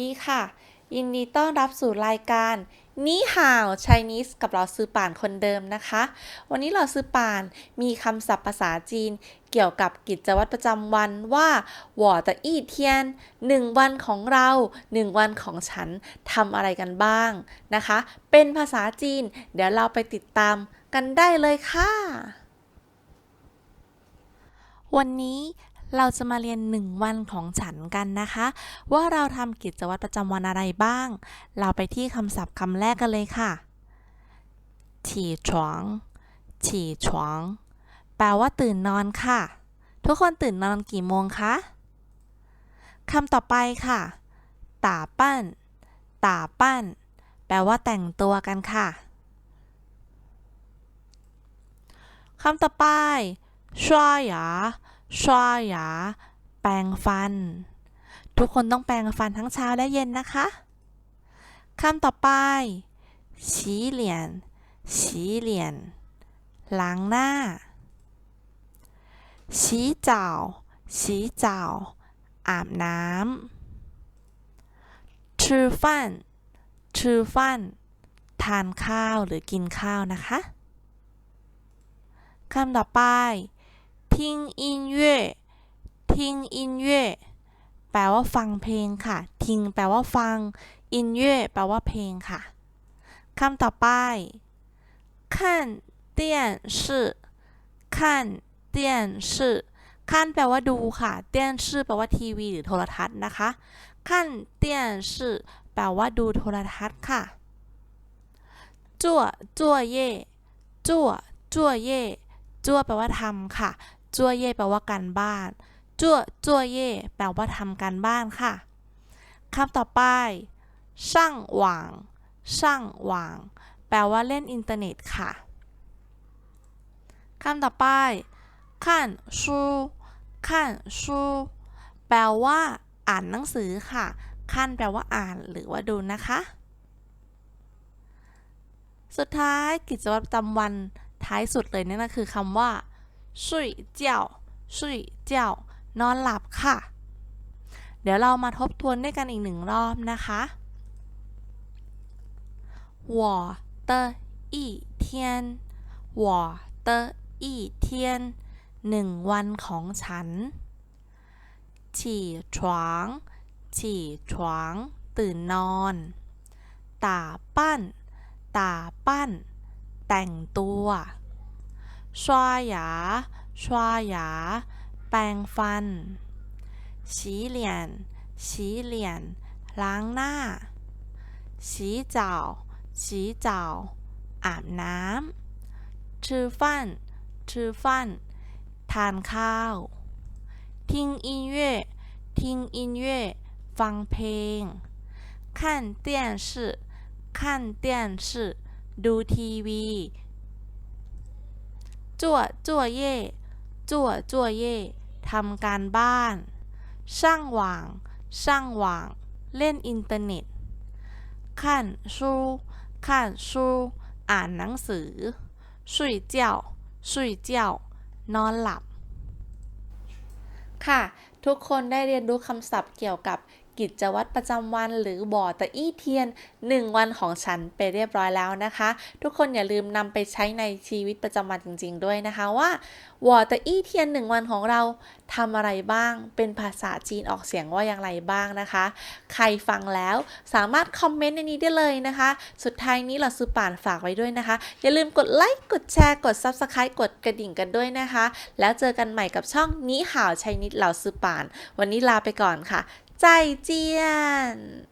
ดีค่ะ ยินดีต้อนรับสู่รายการนี่ห่าว Chinese กับเราซื้อป่านคนเดิมนะคะ วันนี้เราซื้อป่านมีคำศัพท์ภาษาจีน เกี่ยวกับกิจวัตรประจำวันว่าหว่อตะอี้เทียนหนึ่งวันของเราหนึ่งวันของฉันทำอะไรกันบ้างนะคะ เป็นภาษาจีน เดี๋ยวเราไปติดตามกันได้เลยค่ะ วันนี้ เราจะมาเรียน 1 วันของฉันกันนะคะ ว่าเราทำกิจวัตรประจำวันอะไรบ้าง เราไปที่คำศัพท์คำแรกกันเลยค่ะฉี่ฉวงฉี่ฉวงแปลว่าตื่นนอนค่ะ ทุกคนตื่นนอนกี่โมงคะคำต่อไปค่ะตาปั้นตาปั้น แปลว่าแต่งตัวกันค่ะคำต่อไปชวายา ชวายาแปรงฟัน ทุกคนต้องแปรงฟันทั้งเช้าและเย็นนะคะคำต่อไปฉีเหลียนฉีเหลียนล้างหน้าฉีจ่าวฉีจ่าวอาบน้ำชื่อฟันชื่อฟันทานข้าวหรือกินข้าวนะคะคำต่อไป 听音乐听音乐แปลว่าฟังเพลงค่ะ ทิ้งแปลว่าฟัง อินเย่แปลว่าเพลงค่ะคำต่อไปขั้นเตี้ยนชื่อขั้นเตี้ยนชื่อขั้นแปลว่าดูค่ะ เตียนชื่อแปลว่าทีวีหรือโทรทัศน์นะคะขั้นเตียนชื่อแปลว่าดูโทรทัศน์ค่ะจั่วจั่วเย่จั่วจั่วเย่จั่วแปลว่าทำค่ะ จั่วเย่แปลว่าการบ้านจั่วจั่วเย่แปลว่าทำการบ้านค่ะคำต่อไปช่างหว่างช่างหว่าง แปลว่าเล่นอินเทอร์เน็ตค่ะคำต่อไปขั้นชูขั้นชูแปลว่า อ่านหนังสือค่ะขั้นแปลว่าอ่านหรือว่าดูนะคะ สุดท้ายกิจวัตรประจำวันท้ายสุดเลยนั่นก็คือคำว่า สุยเจ้าสุยเจ้านอนหลับค่ะ เดี๋ยวเรามาทบทวนด้วยกันอีกหนึ่งรอบนะคะ我的一天我的一天หนึ่งวันของฉัน起床起床ตื่นนอน打扮打扮แต่งตัว 刷牙刷牙แปรงฟัน洗脸洗脸ล้างหน้า洗澡洗澡อาบน้ำ吃饭吃饭ทานข้าว听音乐听音乐ฟังเพลง看电视看电视ดูทีวี จั่วจั่วเย่จั่วจั่วเย่ทำการบ้าน ช่างหวาง ช่างหวาง เล่นอินเทอร์เน็ตขั้นชูขั้นชูอ่านหนังสือสุยเจ้าสุยเจ้านอนหลับ ค่ะ ทุกคนได้เรียนรู้คำศัพท์เกี่ยวกับ กิจวัตรประจำวันหรือบ่อตะอี้เทียน 1 วันของฉันไปเรียบร้อยแล้วนะคะ ทุกคนอย่าลืมนำไปใช้ในชีวิตประจำวันจริง ๆ ด้วยนะคะว่าบ่อตะอี้เทียน 1 วันของเราทำอะไรบ้าง เป็นภาษาจีนออกเสียงว่าอย่างไรบ้างนะคะ ใครฟังแล้วสามารถคอมเมนต์ในนี้ได้เลยนะคะ สุดท้ายนี้เราซื้อป่านฝากไว้ด้วยนะคะ อย่าลืมกดไลค์ กดแชร์ กด Subscribe กดกระดิ่งกันด้วยนะคะ แล้วเจอกันใหม่กับช่องนี้ข่าวชัยนิดเหล่าซื้อป่าน วันนี้ลาไปก่อนค่ะ 再见。